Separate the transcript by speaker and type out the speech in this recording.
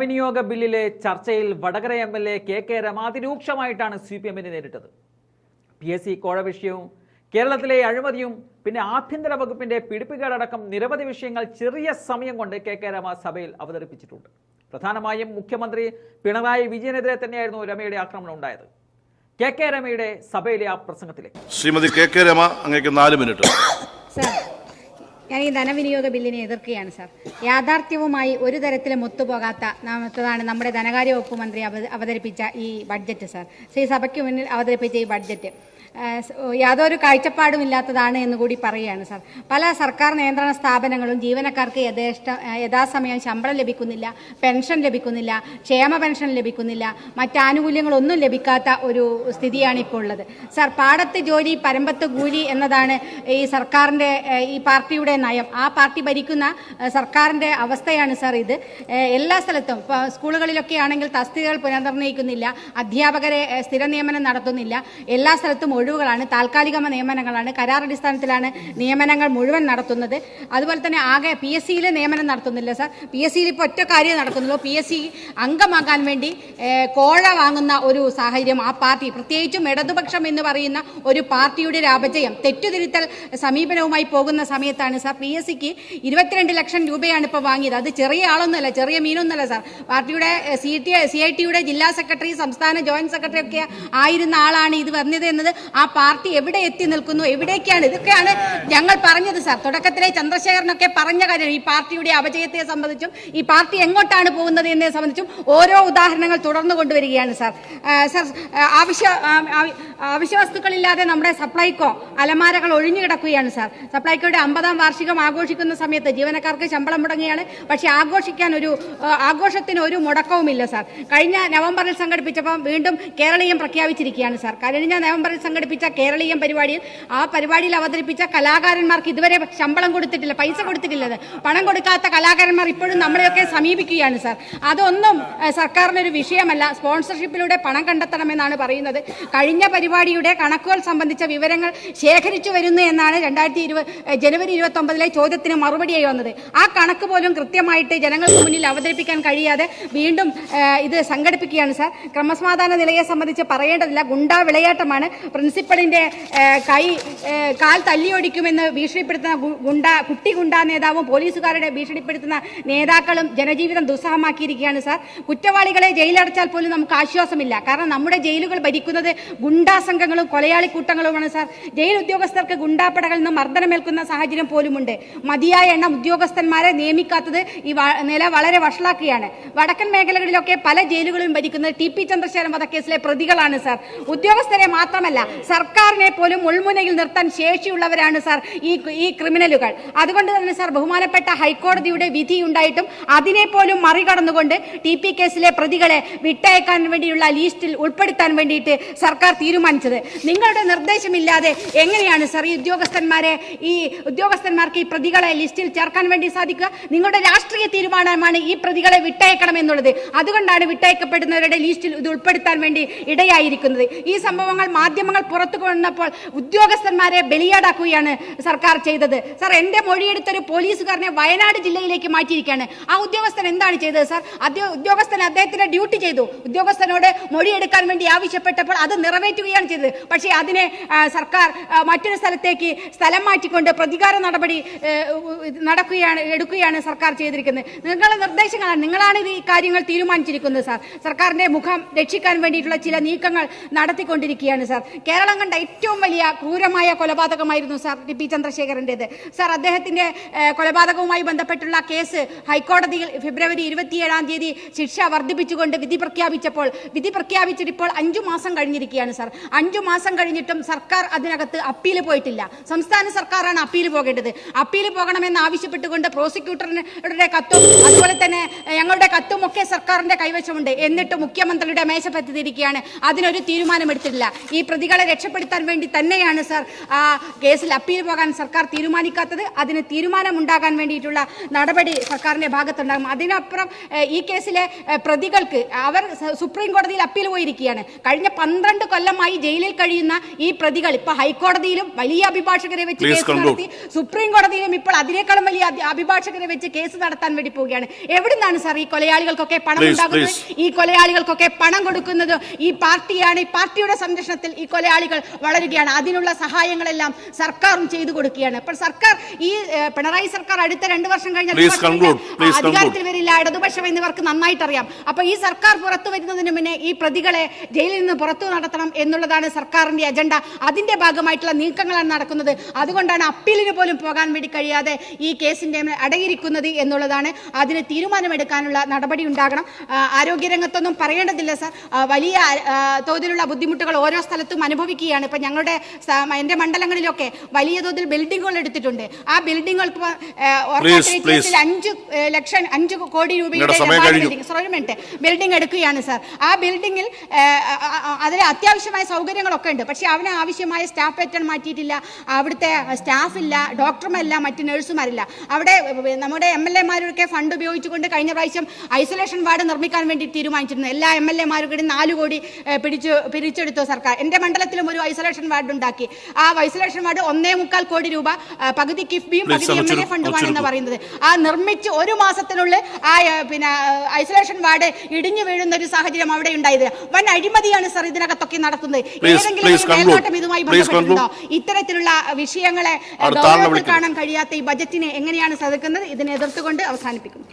Speaker 1: വിനിയോഗ ബില്ലിലെ ചർച്ചയിൽ Vadakara M L A K K Rema അതിരൂക്ഷമായിട്ടാണ് C P എമ്മിനെ നേരിട്ടത്. പി എസ് സി കോഴ വിഷയവും കേരളത്തിലെ അഴിമതിയും പിന്നെ ആഭ്യന്തര വകുപ്പിന്റെ പിടിപ്പുകേടടക്കം നിരവധി വിഷയങ്ങൾ ചെറിയ സമയം കൊണ്ട് കെ കെ രമ സഭയിൽ അവതരിപ്പിച്ചിട്ടുണ്ട്. പ്രധാനമായും മുഖ്യമന്ത്രി പിണറായി വിജയനെതിരെ തന്നെയായിരുന്നു രമയുടെ ആക്രമണം ഉണ്ടായത്. കെ കെ രമയുടെ സഭയിലെ ആ പ്രസംഗത്തിലേക്ക്.
Speaker 2: ശ്രീമതി കെ കെ രമ അങ്ങേക്ക് നാല് മിനിറ്റ്.
Speaker 3: സാർ ഞാൻ ഈ ധനവിനിയോഗ ബില്ലിനെ എതിർക്കുകയാണ് സാർ. യാഥാർത്ഥ്യവുമായി ഒരു തരത്തിലും ഒത്തുപോകാത്ത നാമത്തതാണ് നമ്മുടെ ധനകാര്യ വകുപ്പ് മന്ത്രി അവതരിപ്പിച്ച ഈ ബഡ്ജറ്റ് സാർ. ശ്രീ സഭയ്ക്ക് മുന്നിൽ അവതരിപ്പിച്ച ഈ ബഡ്ജറ്റ്. യാതൊരു കാഴ്ചപ്പാടും ഇല്ലാത്തതാണ് എന്ന് കൂടി പറയുകയാണ് സാർ. പല സർക്കാർ നിയന്ത്രണ സ്ഥാപനങ്ങളും ജീവനക്കാർക്ക് യഥേഷ്ട യഥാസമയം ശമ്പളം ലഭിക്കുന്നില്ല പെൻഷൻ ലഭിക്കുന്നില്ല ക്ഷേമ പെൻഷൻ ലഭിക്കുന്നില്ല മറ്റാനുകൂല്യങ്ങളൊന്നും ലഭിക്കാത്ത ഒരു സ്ഥിതിയാണ് ഇപ്പോൾ ഉള്ളത് സാർ പാടത്ത് ജോലി പരമ്പത്ത് കൂലി എന്നതാണ് ഈ സർക്കാരിന്റെ ഈ പാർട്ടിയുടെ നയം. ആ പാർട്ടി ഭരിക്കുന്ന സർക്കാരിന്റെ അവസ്ഥയാണ് സാർ ഇത്. എല്ലാ സ്ഥലത്തും ഇപ്പോൾ സ്കൂളുകളിലൊക്കെ ആണെങ്കിൽ തസ്തികകൾ പുനർനിർണയിക്കുന്നില്ല അധ്യാപകരെ സ്ഥിര നിയമനം നടത്തുന്നില്ല. എല്ലാ സ്ഥലത്തും ഒഴിവുകളാണ് താൽക്കാലിക നിയമനങ്ങളാണ് കരാർ അടിസ്ഥാനത്തിലാണ് നിയമനങ്ങൾ മുഴുവൻ നടത്തുന്നത്. അതുപോലെ തന്നെ ആകെ പി എസ് സിയിൽ നിയമനം നടത്തുന്നില്ല സാർ. പി എസ് സിയിൽ ഇപ്പോൾ ഒറ്റ കാര്യം നടക്കുന്നുള്ളൂ പി എസ് സി അംഗമാകാൻ വേണ്ടി കോഴ വാങ്ങുന്ന ഒരു സാഹചര്യം ആ പാർട്ടി പ്രത്യേകിച്ചും ഇടതുപക്ഷം എന്ന് പറയുന്ന ഒരു പാർട്ടിയുടെ ഒരു അപജയം തെറ്റുതിരുത്തൽ സമീപനവുമായി പോകുന്ന സമയത്താണ് സാർ. പി എസ് സിക്ക് ഇരുപത്തിരണ്ട് ലക്ഷം രൂപയാണ് ഇപ്പോൾ വാങ്ങിയത്. അത് ചെറിയ ആളൊന്നുമല്ല ചെറിയ മീനൊന്നുമല്ല സാർ. പാർട്ടിയുടെ സി ടി സി ഐ ടിയുടെ ജില്ലാ സെക്രട്ടറി സംസ്ഥാന ജോയിന്റ് സെക്രട്ടറി ഒക്കെ ആയിരുന്ന ആളാണ് ഇത് വന്നത് എന്നത് ആ പാർട്ടി എവിടെ എത്തി നിൽക്കുന്നു? എവിടേക്കാണ്? ഇതൊക്കെയാണ് ഞങ്ങൾ പറഞ്ഞത് സാർ. തുടക്കത്തിലെ ചന്ദ്രശേഖരനൊക്കെ പറഞ്ഞ കാര്യം ഈ പാർട്ടിയുടെ അപജയത്തെ സംബന്ധിച്ചും ഈ പാർട്ടി എങ്ങോട്ടാണ് പോകുന്നത് എന്നതിനെ സംബന്ധിച്ചും ഓരോ ഉദാഹരണങ്ങൾ തുടർന്നു കൊണ്ടുവരികയാണ് സാർ. സർ ആവശ്യ ആ, ആവശ്യ വസ്തുക്കളില്ലാതെ നമ്മുടെ സപ്ലൈകോ അലമാരകൾ ഒഴിഞ്ഞു കിടക്കുകയാണ് സാർ. സപ്ലൈകോയുടെ അമ്പതാം വാർഷികം ആഘോഷിക്കുന്ന സമയത്ത് ജീവനക്കാർക്ക് ശമ്പളം മുടങ്ങിയാണ് പക്ഷേ ആഘോഷിക്കാൻ ഒരു ആഘോഷത്തിന് ഒരു മുടക്കവുമില്ല സാർ. കഴിഞ്ഞ നവംബറിൽ സംഘടിപ്പിച്ചപ്പോൾ വീണ്ടും കേരളീയം പ്രഖ്യാപിച്ചിരിക്കുകയാണ് സാർ. കഴിഞ്ഞ നവംബറിൽ സംഘടിപ്പിച്ച കേരളീയം പരിപാടിയിൽ ആ പരിപാടിയിൽ അവതരിപ്പിച്ച കലാകാരന്മാർക്ക് ഇതുവരെ ശമ്പളം കൊടുത്തിട്ടില്ല പൈസ കൊടുത്തിട്ടില്ലത് പണം കൊടുക്കാത്ത കലാകാരന്മാർ ഇപ്പോഴും നമ്മളെയൊക്കെ സമീപിക്കുകയാണ് സാർ. അതൊന്നും സർക്കാരിനൊരു വിഷയമല്ല. സ്പോൺസർഷിപ്പിലൂടെ പണം കണ്ടെത്തണമെന്നാണ് പറയുന്നത്. കഴിഞ്ഞ പരിപാടിയുടെ കണക്കുകൾ സംബന്ധിച്ച വിവരങ്ങൾ ശേഖരിച്ചു വരുന്നു എന്നാണ് രണ്ടായിരത്തി ജനുവരി ഇരുപത്തി ഒമ്പതിലെ ചോദ്യത്തിന് മറുപടിയായി വന്നത്. ആ കണക്ക് പോലും കൃത്യമായിട്ട് ജനങ്ങൾക്ക് മുന്നിൽ അവതരിപ്പിക്കാൻ കഴിയാതെ വീണ്ടും ഇത് സംഘടിപ്പിക്കുകയാണ് സാർ. ക്രമസമാധാന നിലയെ സംബന്ധിച്ച് പറയേണ്ടതില്ല. ഗുണ്ടാ വിളയാട്ടമാണ് പ്രിൻസിപ്പളിന്റെ കൈ കാൽ തല്ലിയൊടിക്കുമെന്ന് ഭീഷണിപ്പെടുത്തുന്ന ഗുണ്ട കുട്ടി ഗുണ്ടാ നേതാവും പോലീസുകാരുടെ ഭീഷണിപ്പെടുത്തുന്ന നേതാക്കളും ജനജീവിതം ദുസ്സഹമാക്കിയിരിക്കുകയാണ് സാർ. കുറ്റവാളികളെ ജയിലടച്ചാൽ പോലും നമുക്ക് ആശ്വാസമില്ല. കാരണം നമ്മുടെ ജയിലുകൾ ഭരിക്കുന്നത് ഗുണ്ടാ സംഘങ്ങളും കൊലയാളി കൂട്ടങ്ങളുമാണ് സാർ. ജയിൽ ഉദ്യോഗസ്ഥർക്ക് ഗുണ്ടാപ്പടകളിൽ നിന്ന് മർദ്ദനമേൽക്കുന്ന സാഹചര്യം പോലുമുണ്ട്. മതിയായ എണ്ണം ഉദ്യോഗസ്ഥന്മാരെ നിയമിക്കാത്തത് ഈ നില വളരെ വഷളാക്കുകയാണ്. വടക്കൻ മേഖലകളിലൊക്കെ പല ജയിലുകളും ഭരിക്കുന്നത് ടി പി ചന്ദ്രശേഖരൻ വധക്കേസിലെ പ്രതികളാണ് സാർ. ഉദ്യോഗസ്ഥരെ മാത്രമല്ല സർക്കാരിനെ പോലും മുൾമുനയിൽ നിർത്താൻ ശേഷിയുള്ളവരാണ് സാർ ഈ ഈ ക്രിമിനലുകൾ. അതുകൊണ്ട് തന്നെ സാർ ബഹുമാനപ്പെട്ട ഹൈക്കോടതിയുടെ വിധി ഉണ്ടായിട്ടും അതിനെ പോലും മറികടന്നുകൊണ്ട് ടി പി കേസിലെ പ്രതികളെ വിട്ടയക്കാൻ വേണ്ടിയുള്ള ലിസ്റ്റിൽ ഉൾപ്പെടുത്താൻ വേണ്ടിയിട്ട് സർക്കാർ തീരുമാനിച്ചത്. നിങ്ങളുടെ നിർദ്ദേശമില്ലാതെ എങ്ങനെയാണ് സാർ ഈ ഉദ്യോഗസ്ഥന്മാരെ ഈ ഉദ്യോഗസ്ഥന്മാർക്ക് ഈ പ്രതികളെ ലിസ്റ്റിൽ ചേർക്കാൻ വേണ്ടി സാധിക്കുക? നിങ്ങളുടെ രാഷ്ട്രീയ തീരുമാനമാണ് ഈ പ്രതികളെ വിട്ടയക്കണം എന്നുള്ളത്. അതുകൊണ്ടാണ് വിട്ടയക്കപ്പെടുന്നവരുടെ ലിസ്റ്റിൽ ഇത് ഉൾപ്പെടുത്താൻ വേണ്ടി ഇടയായിരിക്കുന്നത്. ഈ സംഭവങ്ങൾ മാധ്യമങ്ങൾ പുറത്തു കൊണ്ടപ്പോൾ ഉദ്യോഗസ്ഥന്മാരെ ബലിയാടാക്കുകയാണ് സർക്കാർ ചെയ്തത്. സാർ എന്റെ മൊഴിയെടുത്തൊരു പോലീസുകാരനെ വയനാട് ജില്ലയിലേക്ക് മാറ്റിയിരിക്കുകയാണ്. ആ ഉദ്യോഗസ്ഥൻ എന്താണ് ചെയ്തത് സാർ? ഉദ്യോഗസ്ഥൻ അദ്ദേഹത്തിന്റെ ഡ്യൂട്ടി ചെയ്തു. ഉദ്യോഗസ്ഥനോട് മൊഴിയെടുക്കാൻ വേണ്ടി ആവശ്യപ്പെട്ടപ്പോൾ അത് നിറവേറ്റുകയാണ് ചെയ്തത്. പക്ഷേ അതിനെ സർക്കാർ മറ്റൊരു സ്ഥലത്തേക്ക് സ്ഥലം മാറ്റിക്കൊണ്ട് പ്രതികാര നടപടി നടക്കുകയാണ് എടുക്കുകയാണ് സർക്കാർ ചെയ്തിരിക്കുന്നത്. നിങ്ങളുടെ നിർദ്ദേശങ്ങളാണ്. നിങ്ങളാണ് ഈ കാര്യങ്ങൾ തീരുമാനിച്ചിരിക്കുന്നത് സാർ. സർക്കാരിന്റെ മുഖം രക്ഷിക്കാൻ വേണ്ടിയിട്ടുള്ള ചില നീക്കങ്ങൾ നടത്തിക്കൊണ്ടിരിക്കുകയാണ് സാർ. കേരളം കണ്ട ഏറ്റവും വലിയ ക്രൂരമായ കൊലപാതകമായിരുന്നു സാർ പി ചന്ദ്രശേഖരന്റെത്. സാർ അദ്ദേഹത്തിന്റെ കൊലപാതകവുമായി ബന്ധപ്പെട്ടുള്ള കേസ് ഹൈക്കോടതിയിൽ ഫെബ്രുവരി ഇരുപത്തിയേഴാം തീയതി ശിക്ഷ വർദ്ധിപ്പിച്ചുകൊണ്ട് വിധി പ്രഖ്യാപിച്ചപ്പോൾ വിധി പ്രഖ്യാപിച്ചിട്ട് ഇപ്പോൾ അഞ്ചു മാസം കഴിഞ്ഞിരിക്കുകയാണ് സാർ. അഞ്ചു മാസം കഴിഞ്ഞിട്ടും സർക്കാർ അതിനകത്ത് അപ്പീൽ പോയിട്ടില്ല. സംസ്ഥാന സർക്കാരാണ് അപ്പീൽ പോകേണ്ടത്. അപ്പീൽ പോകണമെന്ന് ആവശ്യപ്പെട്ടുകൊണ്ട് പ്രോസിക്യൂട്ടറിന്റെ കത്തും അതുപോലെ തന്നെ ഞങ്ങളുടെ കത്തും ഒക്കെ സർക്കാരിന്റെ കൈവശമുണ്ട്. എന്നിട്ട് മുഖ്യമന്ത്രിയുടെ മേശപ്പത്തിരിക്കുകയാണ്. അതിനൊരു തീരുമാനമെടുത്തിട്ടില്ല. ഈ പ്രതികളെ രക്ഷപ്പെടുത്താൻ വേണ്ടി തന്നെയാണ് സർ ആ കേസിൽ അപ്പീൽ പോകാൻ സർക്കാർ തീരുമാനിക്കാത്തത്. അതിന് തീരുമാനമുണ്ടാകാൻ വേണ്ടിയിട്ടുള്ള നടപടി സർക്കാരിന്റെ ഭാഗത്തുണ്ടാകും. അതിനപ്പുറം ഈ കേസിലെ പ്രതികൾക്ക് അവർ സുപ്രീം കോടതിയിൽ അപ്പീൽ പോയിരിക്കുകയാണ്. കഴിഞ്ഞ പന്ത്രണ്ട് കൊല്ലമായി ജയിലിൽ കഴിയുന്ന ഈ പ്രതികൾ ഇപ്പൊ ഹൈക്കോടതിയിലും വലിയ അഭിഭാഷകരെ വെച്ച് കേസ് നടത്തി. സുപ്രീം കോടതിയിലും ഇപ്പോൾ അതിനേക്കാളും വലിയ അഭിഭാഷകരെ വെച്ച് കേസ് നടത്താൻ വേണ്ടി പോവുകയാണ്. എവിടുന്നാണ് സർ ഈ കൊലയാളികൾക്കൊക്കെ പണം ഉണ്ടാകുന്നത്? ഈ കൊലയാളികൾക്കൊക്കെ പണം കൊടുക്കുന്നത് ഈ പാർട്ടിയാണ്. ഈ പാർട്ടിയുടെ സംരക്ഷണത്തിൽ ഈ കൊലയാളികൾ വളരുകയാണ്. അതിനുള്ള സഹായങ്ങളെല്ലാം സർക്കാരും ചെയ്തു കൊടുക്കുകയാണ്. അപ്പോൾ സർക്കാർ ഈ പിണറായി സർക്കാർ അടുത്ത രണ്ട് വർഷം
Speaker 2: കഴിഞ്ഞാൽ
Speaker 3: അധികാരത്തിൽ വരില്ല ഇടതുപക്ഷം എന്നിവർക്ക് നന്നായിട്ട് അറിയാം അപ്പോൾ ഈ സർക്കാർ പുറത്തു വരുന്നതിന് മുന്നേ ഈ പ്രതികളെ ജയിലിൽ നിന്ന് പുറത്തു നടത്തണം എന്നുള്ളതാണ് സർക്കാരിന്റെ അജണ്ട. അതിന്റെ ഭാഗമായിട്ടുള്ള നീക്കങ്ങളാണ് നടക്കുന്നത്. അതുകൊണ്ടാണ് അപ്പീലിന് പോലും പോകാൻ വേണ്ടി കഴിയാതെ ഈ കേസിന്റെ അടയിരിക്കുന്നത് എന്നുള്ളതാണ് അതിന് തീരുമാനമെടുക്കാനുള്ള നടപടി ഉണ്ടാകണം. ആരോഗ്യരംഗത്തൊന്നും പറയേണ്ടതില്ല സർ. വലിയ തോതിലുള്ള ബുദ്ധിമുട്ടുകൾ ഓരോ സ്ഥലത്തും അനുഭവിക്കുകയാണ് ഇപ്പം ഞങ്ങളുടെ എന്റെ മണ്ഡലങ്ങളിലൊക്കെ വലിയ തോതിൽ ബിൽഡിങ്ങുകൾ എടുത്തിട്ടുണ്ട്. ആ ബിൽഡിങ്ങുകൾ ഇപ്പൊ, ആ,
Speaker 2: Please,
Speaker 3: ഓർക്കാത്ത
Speaker 2: please.
Speaker 3: കേസിൽ അഞ്ച് ലക്ഷം അഞ്ച് കോടി രൂപയുടെ മിനിറ്റ്. ബിൽഡിംഗ് എടുക്കുകയാണ് സർ ആ ബിൽഡിങ്ങിൽ അതിൽ അത്യാവശ്യമായ സൗകര്യങ്ങളൊക്കെ ഉണ്ട്. പക്ഷേ അവന് ആവശ്യമായ സ്റ്റാഫ് പാറ്റേൺ മാറ്റിയിട്ടില്ല. അവിടുത്തെ സ്റ്റാഫില്ല ഡോക്ടർമാരില്ല മറ്റ് നഴ്സുമാരില്ല അവിടെ നമ്മുടെ എം എൽ എമാരൊക്കെ ഫണ്ട് ഉപയോഗിച്ചുകൊണ്ട് കഴിഞ്ഞ പ്രാവശ്യം ഐസൊലേഷൻ വാർഡ് നിർമ്മിക്കാൻ വേണ്ടി തീരുമാനിച്ചിരുന്നു. എല്ലാ എം എൽ എമാരും നാല് കോടി പിടിച്ചു പിരിച്ചെടുത്തു സർക്കാർ. എന്റെ മണ്ഡലത്തിലും ഒരു ഐസൊലേഷൻ വാർഡ് ഉണ്ടാക്കി. ആ ഐസൊലേഷൻ വാർഡ് ഒന്നേ മുക്കാൽ കോടി രൂപ പകുതി കിഫ്ബിയും പകുതി എം എൽ എ ഫണ്ടുമാണെന്ന് പറയുന്നത്. ആ നിർമ്മിച്ച് ഒരു മാസത്തിനുള്ളിൽ ആ പിന്നെ ഐസൊലേഷൻ വാർഡ് ഇടിഞ്ഞു വീഴുന്ന ഒരു സാഹചര്യം അവിടെ ഉണ്ടായത്. വൻ അഴിമതിയാണ് സർ ഇതിനകത്തൊക്കെ
Speaker 2: നടത്തുന്നത്.
Speaker 3: ഏതെങ്കിലും ഇതുമായി
Speaker 2: Please
Speaker 3: ബന്ധപ്പെട്ടിട്ടുണ്ടോ? ഇത്തരത്തിലുള്ള വിഷയങ്ങളെ. കാണാൻ കഴിയാത്ത ഈ ബജറ്റിനെ എങ്ങനെയാണ് സതുക്കുന്നത്? ഇതിനെ എതിർത്തുകൊണ്ട് അവസാനിപ്പിക്കുന്നു.